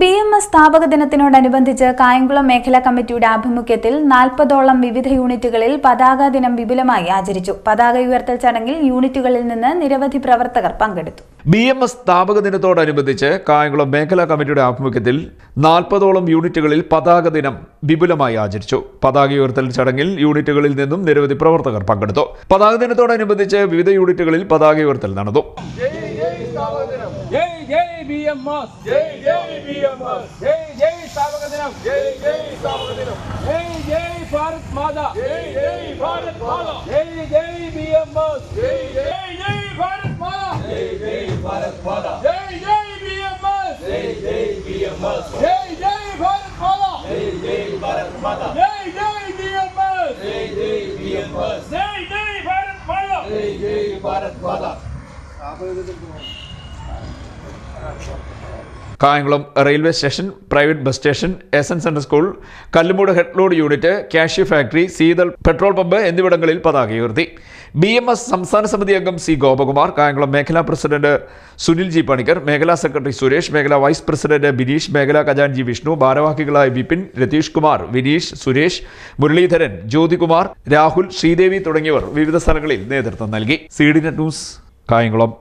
B M S സ്ഥാപക ദിനത്തിനോടനുബന്ധിച്ച് കായംകുളം മേഖലാ കമ്മിറ്റിയുടെ ആഭിമുഖ്യത്തിൽ നാൽപ്പതോളം വിവിധ യൂണിറ്റുകളിൽ പതാക ദിനം വിപുലമായി ആചരിച്ചു. പതാക ഉയർത്തൽ ചടങ്ങിൽ യൂണിറ്റുകളിൽ നിന്ന് നിരവധി പ്രവർത്തകർ പങ്കെടുത്തു. ബി എം എസ് സ്ഥാപക ദിനത്തോടനുബന്ധിച്ച് കായംകുളം മേഖലാ കമ്മിറ്റിയുടെ ആഭിമുഖ്യത്തിൽ നാൽപ്പതോളം യൂണിറ്റുകളിൽ പതാക ദിനം വിപുലമായി ആചരിച്ചു. പതാക ഉയർത്തൽ ചടങ്ങിൽ യൂണിറ്റുകളിൽ നിന്നും നിരവധി പ്രവർത്തകർ പങ്കെടുത്തു. പതാക ദിനത്തോടനുബന്ധിച്ച് വിവിധ യൂണിറ്റുകളിൽ പതാക ഉയർത്തൽ നടന്നു. జై జై బిఎంఎస్ జై జై బిఎంఎస్ జై జై స్థాపక దినం జై జై స్థాపక దినం జై జై భారత్ మాతా జై జై భారత్ మాతా జై జై బిఎంఎస్ జై జై జై భారత్ మాతా జై జై భారత్ మాతా జై జై బిఎంఎస్ జై జై బిఎంఎస్ జై జై భారత్ మాతా జై జై భారత్ మాతా జై జై బిఎంఎస్ జై జై బిఎంఎస్ జై జై భారత్ మాతా జై జై భారత్ మాతా Kayamkulam railway station private bus station S N central school Kallumoodu headload unit cashew factory Seethal petrol pump എന്നിവിടങ്ങളിൽ പതാക ഉയർത്തി. ബി എം എസ് സംസ്ഥാന സമിതി അംഗം സി ഗോപകുമാർ കായംകുളം മേഖലാ പ്രസിഡന്റ് സുനിൽ ജി പണിക്കർ മേഖലാ സെക്രട്ടറി സുരേഷ് മേഖലാ വൈസ് പ്രസിഡന്റ് ബിനീഷ് മേഖലാ ഖജാൻജി വിഷ്ണു ഭാരവാഹികളായ വിപിൻ രതീഷ് കുമാർ വിനീഷ് സുരേഷ് മുരളീധരൻ ജ്യോതികുമാർ രാഹുൽ ശ്രീദേവി തുടങ്ങിയവർ വിവിധ സ്ഥലങ്ങളിൽ നേതൃത്വം നൽകി. C D net news Kayamkulam.